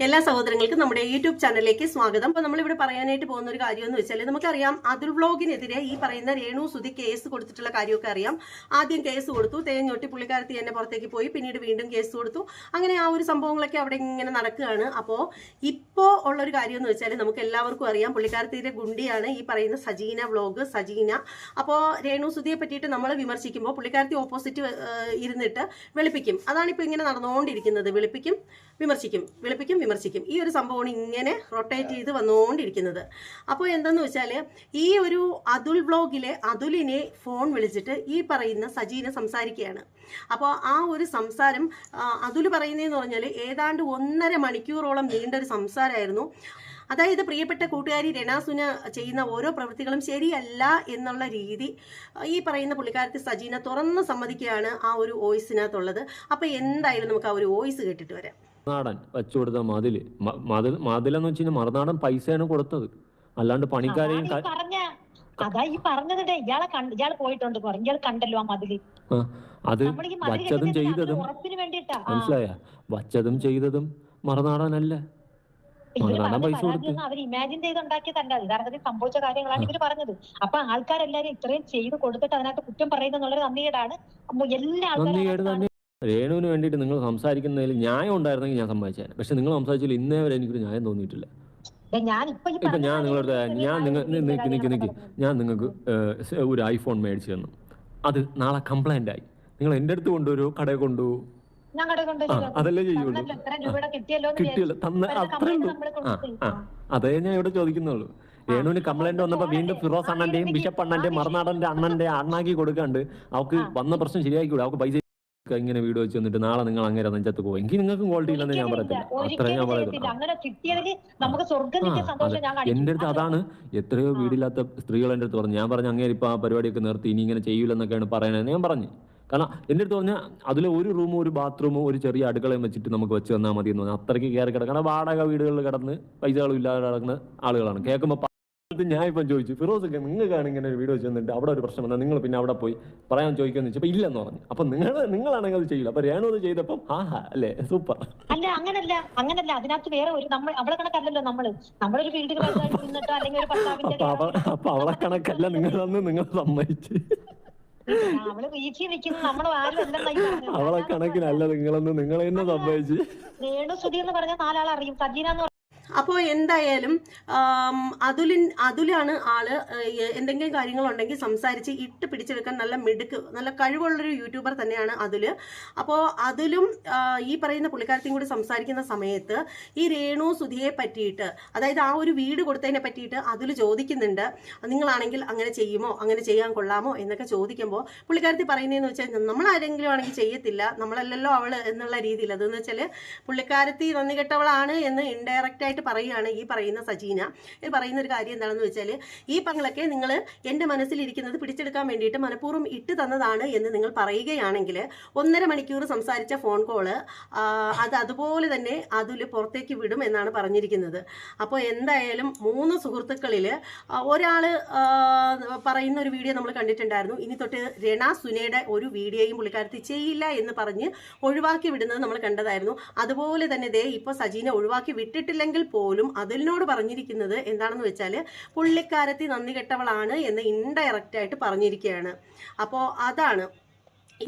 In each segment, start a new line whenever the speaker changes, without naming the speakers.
എല്ലാ സഹോദരങ്ങൾക്കും നമ്മുടെ യൂട്യൂബ് ചാനലിലേക്ക് സ്വാഗതം. അപ്പോൾ നമ്മളിവിടെ പറയാനായിട്ട് പോകുന്ന ഒരു കാര്യം എന്ന് വെച്ചാൽ നമുക്കറിയാം അതിർ വ്ളോഗിനെതിരെ ഈ പറയുന്ന രേണു സുധി കേസ് കൊടുത്തിട്ടുള്ള കാര്യമൊക്കെ അറിയാം. ആദ്യം കേസ് കൊടുത്തു തേഞ്ഞൊട്ടി പുള്ളിക്കാരത്തി തന്നെ പുറത്തേക്ക് പോയി പിന്നീട് വീണ്ടും കേസ് കൊടുത്തു. അങ്ങനെ ആ ഒരു സംഭവങ്ങളൊക്കെ അവിടെ ഇങ്ങനെ നടക്കുകയാണ്. അപ്പോൾ ഇപ്പോൾ ഉള്ള ഒരു കാര്യം എന്ന് വെച്ചാൽ നമുക്ക് എല്ലാവർക്കും അറിയാം പുള്ളിക്കാരത്തിയുടെ ഗുണ്ടിയാണ് ഈ പറയുന്ന സജീന വ്ളോഗ് സജീന. അപ്പോൾ രേണു സുധിയെ പറ്റിയിട്ട് നമ്മൾ വിമർശിക്കുമ്പോൾ പുള്ളിക്കാരത്തി ഓപ്പോസിറ്റ് ഇരുന്നിട്ട് വെളുപ്പിക്കും. അതാണ് ഇപ്പോൾ ഇങ്ങനെ നടന്നുകൊണ്ടിരിക്കുന്നത്. വെളുപ്പിക്കും വിമർശിക്കും. വെളുപ്പിക്കും വിമർശിക്കും. ഈ ഒരു സംഭവമാണ് ഇങ്ങനെ റൊട്ടേറ്റ് ചെയ്ത് വന്നുകൊണ്ടിരിക്കുന്നത് അപ്പോൾ എന്തെന്ന് വെച്ചാൽ ഈ ഒരു അതുൽ ബ്ലോഗിലെ അതുലിനെ ഫോൺ വിളിച്ചിട്ട് ഈ പറയുന്ന സജീന സംസാരിക്കുകയാണ്. അപ്പോൾ ആ ഒരു സംസാരം അതുൽ പറയുന്നതെന്ന് പറഞ്ഞാൽ ഏതാണ്ട് ഒന്നര മണിക്കൂറോളം നീണ്ട ഒരു സംസാരമായിരുന്നു. അതായത് പ്രിയപ്പെട്ട കൂട്ടുകാരി രണാസുന ചെയ്യുന്ന ഓരോ പ്രവൃത്തികളും ശരിയല്ല എന്നുള്ള രീതി ഈ പറയുന്ന പുള്ളിക്കാരത്തി സജീന തുറന്ന് സമ്മതിക്കുകയാണ് ആ ഒരു വോയിസിനകത്തുള്ളത്. അപ്പോൾ എന്തായാലും നമുക്ക് ആ ഒരു വോയിസ് കേട്ടിട്ട് വരാം.
മറുനാടൻ വെച്ചു കൊടുത്ത മതിൽ മതിൽ മതിലെന്ന് വെച്ച് കഴിഞ്ഞാൽ മറുനാടൻ പൈസയാണ് കൊടുത്തത്. അല്ലാണ്ട് പണിക്കാരെയും
അതാ ഈ പറഞ്ഞതിന്റെ ഇയാളെ കണ്ട് ഇയാൾ പോയിട്ടുണ്ട് ഇയാൾ കണ്ടല്ലോ ആ
മതിൽ. അത് വച്ചതും ചെയ്തതും. മനസ്സിലായ? വച്ചതും ചെയ്തതും മറുനാടനല്ല.
അവർ ഇമാജിൻ ചെയ്ത് ഉണ്ടാക്കിയതല്ല യഥാർത്ഥത്തിൽ സംഭവിച്ച കാര്യങ്ങളാണ് ഇവർ പറഞ്ഞത്. അപ്പൊ ആൾക്കാരെല്ലാരും ഇത്രയും ചെയ്ത് കൊടുത്തിട്ട് അതിനകത്ത് കുറ്റം പറയുന്നുള്ളൊരു നന്ദികേടാണ്. അപ്പൊ എല്ലാ ആൾക്കാരും
രേണുവിന് വേണ്ടിയിട്ട് നിങ്ങൾ സംസാരിക്കുന്നതിൽ ന്യായം ഉണ്ടായിരുന്നെങ്കിൽ ഞാൻ സമ്മതിച്ചേനെ. പക്ഷെ നിങ്ങൾ സംസാരിച്ചാൽ ഇന്നേ വരെ എനിക്കൊരു ന്യായം തോന്നിയിട്ടില്ല.
ഇപ്പൊ
ഞാൻ നിങ്ങളുടെ ഞാൻ നിങ്ങൾ നിക്ക് നിക്ക് നിക്ക്. ഞാൻ നിങ്ങൾക്ക് ഒരു ഐഫോൺ മേടിച്ചു തന്നു. അത് നാളെ കംപ്ലൈന്റ് ആയി. നിങ്ങൾ എന്റെ അടുത്ത് കൊണ്ടുവരുമോ കടയിൽ കൊണ്ടുപോകും അതല്ലേ ചെയ്യുള്ളൂ
കിട്ടിയല്ലോ
തന്ന അത്രേ ഉള്ളൂ. ആ അതേ ഞാൻ ഇവിടെ ചോദിക്കുന്നുള്ളൂ. രേണുവിന് കംപ്ലൈന്റ് വന്നപ്പോ വീണ്ടും ഫിറോസ് അണ്ണന്റെയും ബിഷപ്പ് അണ്ണന്റെയും മറുനാടന്റെ അണ്ണന്റെ അണ്ണാക്കി കൊടുക്കാണ്ട് അവക്ക് വന്ന പ്രശ്നം ശരിയാക്കിക്കൂടെ അവക്ക് പൈസ ഇങ്ങനെ വീഡിയോ വെച്ച് വന്നിട്ട് നാളെ നിങ്ങൾ അങ്ങനെ നെഞ്ചത്ത് പോകും എനിക്ക് നിങ്ങൾക്കും ക്വാളിറ്റി ഇല്ലെന്ന് ഞാൻ പറയത്തില്ല. അത്രേ ഞാൻ
കാണിക്കും.
എന്റെ അടുത്ത് അതാണ് എത്രയോ വീടില്ലാത്ത സ്ത്രീകൾ എന്റെ അടുത്ത് പറഞ്ഞു. ഞാൻ പറഞ്ഞു അങ്ങനെ ഇപ്പൊ ആ പരിപാടിയൊക്കെ നിർത്തി ഇനി ഇങ്ങനെ ചെയ്യൂലെന്നൊക്കെയാണ് പറയണത്. ഞാൻ പറഞ്ഞു. കാരണം എന്റെ അടുത്ത് പറഞ്ഞാൽ അതിൽ ഒരു റൂമും ഒരു ബാത്റൂമും ഒരു ചെറിയ അടുക്കളയും വെച്ചിട്ട് നമുക്ക് വെച്ച് തന്നാൽ മതി എന്ന് പറഞ്ഞാൽ അത്രയ്ക്ക് കയറി കിടക്കണം. വാടക വീടുകളിൽ കിടന്ന് പൈസകളും ഇല്ലാതെ കിടക്കുന്ന ആളുകളാണ്. കേൾക്കുമ്പോൾ ഞാൻ ഇപ്പം ചോദിച്ചു ഫിറോസ് ഒക്കെ നിങ്ങൾക്കാണ് ഇങ്ങനെ ഒരു വീഡിയോ ചെന്നിട്ട് അവിടെ ഒരു പ്രശ്നം വന്നാൽ നിങ്ങൾ പിന്നെ അവിടെ പോയി പറയാൻ ചോദിക്കുമെന്ന് വെച്ചപ്പോൾ ഇല്ലെന്ന് പറഞ്ഞു. അപ്പം നിങ്ങൾ നിങ്ങളാണെങ്കിൽ അത് ചെയ്യില്ല അപ്പൊ രേണു അത് ചെയ്തപ്പം ആഹാ അല്ലേ? സൂപ്പർ.
അല്ല അങ്ങനല്ല അങ്ങനല്ല. അതിനകത്ത് വേറെ ഒരു നമ്മൾ അവളെ കണക്കല്ലല്ലോ നമ്മൾ. നമ്മളൊരു ഫീൽഡിൽ അല്ലെങ്കിൽ ഒരു ഭർത്താവിന്റെ
അപ്പൊ അവ അപ്പൊ അവളെ കണക്കല്ല നിങ്ങൾ
അന്ന് നിങ്ങൾ സമ്മതിച്ച്.
അവൾ കണക്കിനല്ല നിങ്ങളെന്ന് നിങ്ങൾ സംഭവിച്ചു സമ്മതിച്ച്.
രേണു സുധി എന്ന് പറഞ്ഞ നാലാളറിയും. സജീന എന്ന്
അപ്പോൾ എന്തായാലും അതുലിൻ അതുലാണ് ആൾ എന്തെങ്കിലും കാര്യങ്ങളുണ്ടെങ്കിൽ സംസാരിച്ച് ഇട്ട് പിടിച്ചു വെക്കാൻ നല്ല മിടുക്ക് നല്ല കഴിവുള്ളൊരു യൂട്യൂബർ തന്നെയാണ് അതുൽ. അപ്പോൾ അതിലും ഈ പറയുന്ന പുള്ളിക്കാരത്തെയും കൂടി സംസാരിക്കുന്ന സമയത്ത് ഈ രേണു സുധിയെ പറ്റിയിട്ട് അതായത് ആ ഒരു വീട് കൊടുത്തതിനെ പറ്റിയിട്ട് അതിൽ ചോദിക്കുന്നുണ്ട്. നിങ്ങളാണെങ്കിൽ അങ്ങനെ ചെയ്യുമോ? അങ്ങനെ ചെയ്യാൻ കൊള്ളാമോ? എന്നൊക്കെ ചോദിക്കുമ്പോൾ പുള്ളിക്കാരത്തി പറയുന്നതെന്ന് വെച്ചാൽ നമ്മൾ ആരെങ്കിലും ആണെങ്കിൽ ചെയ്യത്തില്ല. നമ്മളല്ലല്ലോ അവൾ എന്നുള്ള രീതിയിൽ അതെന്ന് വെച്ചാൽ പുള്ളിക്കാരത്തി നന്ദി കെട്ടവളാണ് എന്ന് ഇൻഡയറക്റ്റ് ആയിട്ട് പറയുകയാണ് ഈ പറയുന്ന സജീന. ഇത് പറയുന്ന ഒരു കാര്യം എന്താണെന്ന് വെച്ചാൽ ഈ പങ്ങളൊക്കെ നിങ്ങൾ എന്റെ മനസ്സിലിരിക്കുന്നത് പിടിച്ചെടുക്കാൻ വേണ്ടിയിട്ട് മനഃപൂർവം ഇട്ട് തന്നതാണ് എന്ന് നിങ്ങൾ പറയുകയാണെങ്കിൽ ഒന്നര മണിക്കൂർ സംസാരിച്ച ഫോൺ കോൾ അത് അതുപോലെ തന്നെ അതിൽ പുറത്തേക്ക് വിടും എന്നാണ് പറഞ്ഞിരിക്കുന്നത്. അപ്പോൾ എന്തായാലും മൂന്ന് സുഹൃത്തുക്കളിൽ ഒരാൾ പറയുന്ന ഒരു വീഡിയോ നമ്മൾ കണ്ടിട്ടുണ്ടായിരുന്നു. ഇനി തൊട്ട് രണ സുനയുടെ ഒരു വീഡിയോയും പുള്ളിക്കാരത്തി ചെയ്യില്ല എന്ന് പറഞ്ഞ് ഒഴിവാക്കി വിടുന്നത് നമ്മൾ കണ്ടതായിരുന്നു. അതുപോലെ തന്നെ ദേ ഇപ്പോൾ സജീന ഒഴിവാക്കി വിട്ടിട്ടില്ലെങ്കിൽ പോലും അതിലിനോട് പറഞ്ഞിരിക്കുന്നത് എന്താണെന്ന് വെച്ചാൽ പുള്ളിക്കാരത്തി നന്ദി കെട്ടവളാണ് എന്ന് ഇൻഡയറക്റ്റ് ആയിട്ട് പറഞ്ഞിരിക്കുകയാണ് അപ്പോൾ അതാണ്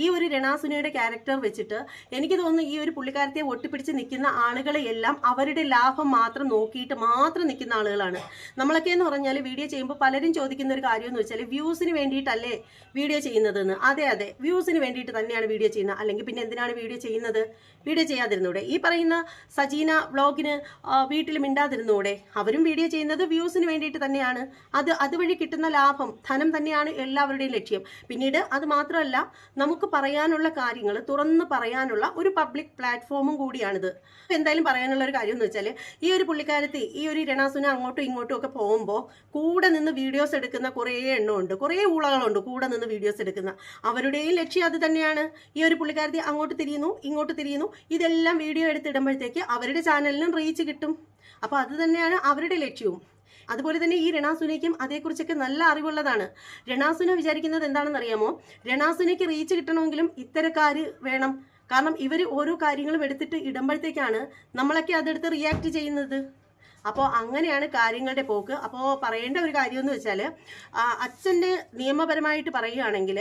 ഈ ഒരു രണാസുനയുടെ ക്യാരക്ടർ വെച്ചിട്ട് എനിക്ക് തോന്നുന്നു ഈ ഒരു പുള്ളിക്കാരത്തെ ഒട്ടിപ്പിടിച്ച് നിൽക്കുന്ന ആളുകളെ എല്ലാം അവരുടെ ലാഭം മാത്രം നോക്കിയിട്ട് മാത്രം നിൽക്കുന്ന ആളുകളാണ്. നമ്മളൊക്കെ എന്ന് പറഞ്ഞാൽ വീഡിയോ ചെയ്യുമ്പോൾ പലരും ചോദിക്കുന്ന ഒരു കാര്യം എന്ന് വെച്ചാൽ വ്യൂസിന് വേണ്ടിയിട്ടല്ലേ വീഡിയോ ചെയ്യുന്നതെന്ന്. അതെ അതെ. വ്യൂസിന് വേണ്ടിയിട്ട് തന്നെയാണ് വീഡിയോ ചെയ്യുന്നത്. അല്ലെങ്കിൽ പിന്നെ എന്തിനാണ് വീഡിയോ ചെയ്യുന്നത്? വീഡിയോ ചെയ്യാതിരുന്നൂടെ. ഈ പറയുന്ന സജീന വ്ളോഗിന് വീട്ടിൽ മിണ്ടാതിരുന്നൂടെ? അവരും വീഡിയോ ചെയ്യുന്നത് വ്യൂസിന് വേണ്ടിയിട്ട് തന്നെയാണ്. അത് അതുവഴി കിട്ടുന്ന ലാഭം ധനം തന്നെയാണ് എല്ലാവരുടെയും ലക്ഷ്യം. പിന്നീട് അത് മാത്രമല്ല നമുക്ക് പറയാനുള്ള കാര്യങ്ങൾ തുറന്ന് പറയാനുള്ള ഒരു പബ്ലിക് പ്ലാറ്റ്ഫോമും കൂടിയാണിത്. എന്തായാലും പറയാനുള്ള ഒരു കാര്യം എന്ന് വെച്ചാൽ ഈ ഒരു പുള്ളിക്കാരത്തി ഈ ഒരു രണാസുന അങ്ങോട്ടും ഇങ്ങോട്ടും ഒക്കെ പോകുമ്പോൾ കൂടെ നിന്ന് വീഡിയോസ് എടുക്കുന്ന കുറേ എണ്ണമുണ്ട് കുറേ ഊളകളുണ്ട് കൂടെ നിന്ന് വീഡിയോസ് എടുക്കുന്ന. അവരുടെയും ലക്ഷ്യം അത് തന്നെയാണ്. ഈ ഒരു പുള്ളിക്കാരത്തി അങ്ങോട്ട് തിരിയുന്നു ഇങ്ങോട്ട് തിരിയുന്നു. ഇതെല്ലാം വീഡിയോ എടുത്തിടുമ്പോഴത്തേക്ക് അവരുടെ ചാനലിനും റീച്ച് കിട്ടും. അപ്പോൾ അത് തന്നെയാണ് അവരുടെ ലക്ഷ്യവും. അതുപോലെ തന്നെ ഈ രണാസുനയ്ക്കും അതേക്കുറിച്ചൊക്കെ നല്ല അറിവുള്ളതാണ്. രണാസുന വിചാരിക്കുന്നത് എന്താണെന്ന് അറിയാമോ? രണാസുനയ്ക്ക് റീച്ച് കിട്ടണമെങ്കിലും ഇത്തരക്കാർ വേണം. കാരണം ഇവർ ഓരോ കാര്യങ്ങളും എടുത്തിട്ട് ഇടുമ്പോഴത്തേക്കാണ് നമ്മളൊക്കെ അതെടുത്ത് റിയാക്ട് ചെയ്യുന്നത്. അപ്പോൾ അങ്ങനെയാണ് കാര്യങ്ങളുടെ പോക്ക്. അപ്പോൾ പറയേണ്ട ഒരു കാര്യം എന്ന് വെച്ചാൽ അച്ഛന്റെ നിയമപരമായിട്ട് പറയുകയാണെങ്കിൽ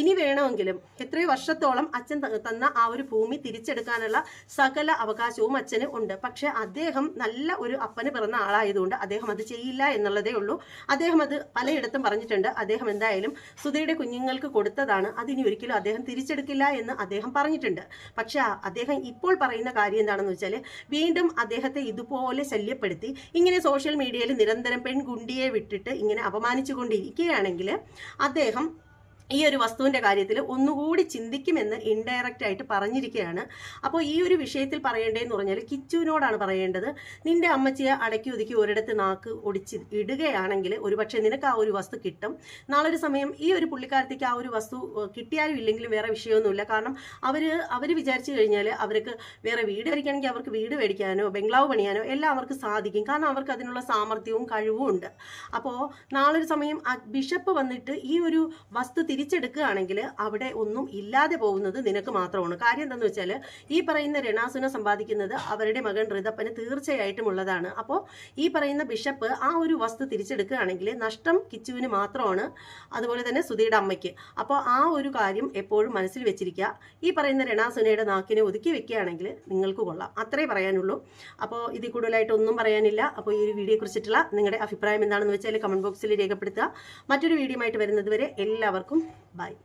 ഇനി വേണമെങ്കിലും എത്രയോ വർഷത്തോളം അച്ഛൻ തന്ന ആ ഒരു ഭൂമി തിരിച്ചെടുക്കാനുള്ള സകല അവകാശവും അച്ഛന് ഉണ്ട്. പക്ഷേ അദ്ദേഹം നല്ല ഒരു അപ്പന് പിറന്ന ആളായതുകൊണ്ട് അദ്ദേഹം അത് ചെയ്യില്ല എന്നുള്ളതേ ഉള്ളൂ. അദ്ദേഹം അത് പലയിടത്തും പറഞ്ഞിട്ടുണ്ട്. അദ്ദേഹം എന്തായാലും സുധയുടെ കുഞ്ഞുങ്ങൾക്ക് കൊടുത്തതാണ്. അതിനി ഒരിക്കലും അദ്ദേഹം തിരിച്ചെടുക്കില്ല എന്ന് അദ്ദേഹം പറഞ്ഞിട്ടുണ്ട്. പക്ഷേ അദ്ദേഹം ഇപ്പോൾ പറയുന്ന കാര്യം എന്താണെന്ന് വെച്ചാൽ വീണ്ടും അദ്ദേഹത്തെ ഇതുപോലെ ശല്യപ്പെടുത്തി. ഇങ്ങനെ സോഷ്യൽ മീഡിയയിൽ നിരന്തരം പെൺകുണ്ടിയെ വിട്ടിട്ട് ഇങ്ങനെ അപമാനിച്ചുകൊണ്ടിരിക്കുകയാണെങ്കിൽ അദ്ദേഹം ഈ ഒരു വസ്തുവിന്റെ കാര്യത്തിൽ ഒന്നുകൂടി ചിന്തിക്കുമെന്ന് ഇൻഡയറക്റ്റ് ആയിട്ട് പറഞ്ഞിരിക്കുകയാണ്. അപ്പോൾ ഈ ഒരു വിഷയത്തിൽ പറയേണ്ടതെന്ന് പറഞ്ഞാൽ കിച്ചുവിനോടാണ് പറയേണ്ടത്. നിന്റെ അമ്മച്ചിയെ അടക്കി ഒതുക്കി ഒരിടത്ത് നാക്ക് ഒടിച്ച് ഇടുകയാണെങ്കിൽ ഒരുപക്ഷെ നിനക്ക് ആ ഒരു വസ്തു കിട്ടും. നാളെ ഒരു സമയം ഈ ഒരു പുള്ളിക്കാരത്തേക്ക് ആ ഒരു വസ്തു കിട്ടിയാലും ഇല്ലെങ്കിലും വേറെ വിഷയമൊന്നുമില്ല. കാരണം അവർ അവർ വിചാരിച്ചു കഴിഞ്ഞാൽ അവർക്ക് വേറെ വീട് മേടിക്കണമെങ്കിൽ അവർക്ക് വീട് മേടിക്കാനോ ബംഗ്ലാവ് പണിയാനോ എല്ലാം അവർക്ക് സാധിക്കും. കാരണം അവർക്ക് അതിനുള്ള സാമർഥ്യവും കഴിവും ഉണ്ട്. അപ്പോൾ നാളൊരു സമയം ആ ബിഷപ്പ് വന്നിട്ട് ഈ ഒരു വസ്തു തിരിച്ചെടുക്കുകയാണെങ്കിൽ അവിടെ ഒന്നും ഇല്ലാതെ പോകുന്നത് നിനക്ക് മാത്രമാണ്. കാര്യം എന്താണെന്ന് വെച്ചാൽ ഈ പറയുന്ന രണാസുന സമ്പാദിക്കുന്നത് അവരുടെ മകൻ ഋതപ്പന് തീർച്ചയായിട്ടും ഉള്ളതാണ്. അപ്പോൾ ഈ പറയുന്ന ബിഷപ്പ് ആ ഒരു വസ്തു തിരിച്ചെടുക്കുകയാണെങ്കിൽ നഷ്ടം കിച്ചുവിന് മാത്രമാണ് അതുപോലെ തന്നെ സുധിയുടെ അമ്മയ്ക്ക്. അപ്പോൾ ആ ഒരു കാര്യം എപ്പോഴും മനസ്സിൽ വെച്ചിരിക്കുക. ഈ പറയുന്ന രണാസുനയുടെ നാക്കിനെ ഒതുക്കി വെക്കുകയാണെങ്കിൽ നിങ്ങൾക്ക് കൊള്ളാം. അത്രേ പറയാനുള്ളൂ. അപ്പോൾ ഇതിൽ കൂടുതലായിട്ട് ഒന്നും പറയാനില്ല. അപ്പോൾ ഈ ഒരു വീഡിയോയെ കുറിച്ചിട്ടുള്ള നിങ്ങളുടെ അഭിപ്രായം എന്താണെന്ന് വെച്ചാൽ കമന്റ് ബോക്സിൽ രേഖപ്പെടുത്തുക. മറ്റൊരു വീഡിയോ ആയിട്ട് വരുന്നത് വരെ എല്ലാവർക്കും Bye.